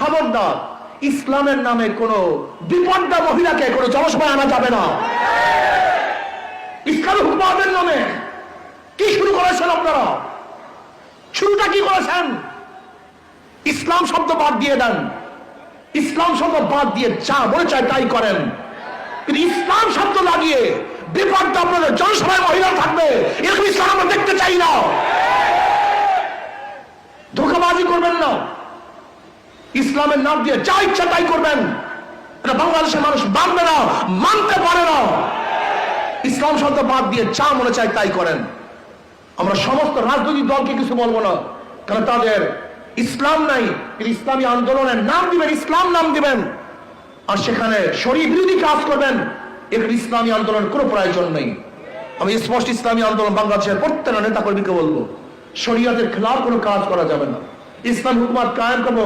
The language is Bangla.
খবরদার, ইসলামের নামে কোন বিপদা মহিলাকে কোন জনসভায় আনা যাবে না। ইসলামের হুকুমাতের নামে কি শুরু করেছেন আপনারা? শুরুটা কি করেছেন? ইসলাম শব্দ বাদ দিয়ে দেন। ইসলাম শব্দ বাদ দিয়ে যা বলে চায় তাই করেন। ইসলাম শব্দ লাগিয়ে বিপদটা আপনাদের জনসভায় মহিলা থাকবে, এরকম ইসলাম আমরা দেখতে চাই না। ধোকাবাজি করবেন না। ইসলামের নাম দিয়ে যা ইচ্ছা তাই করবেন। এটা বাংলাদেশের মানুষ মানবে না, মানতে পারে না। ইসলাম শব্দ বাদ দিয়ে যা মনে চায় তাই করেন। আমরা সমস্ত রাজনৈতিক দলকে কিছু বলব না, কারণ তাদের ইসলাম নাই ইসলামী আন্দোলনের নাম দিবেন, ইসলাম নাম দিবেন। আর সেখানে শরীর বিরোধী কাজ করবেন, এখানে ইসলামী আন্দোলনের কোনো প্রয়োজন নেই। আমি স্পষ্ট ইসলামী আন্দোলন বাংলাদেশের প্রত্যেকটা নেতা কর্মীকে বলব, শরীয়তের খেলাফ কোনো কাজ করা যাবে না। ইসলাম হুকুমাত কায়েম করব।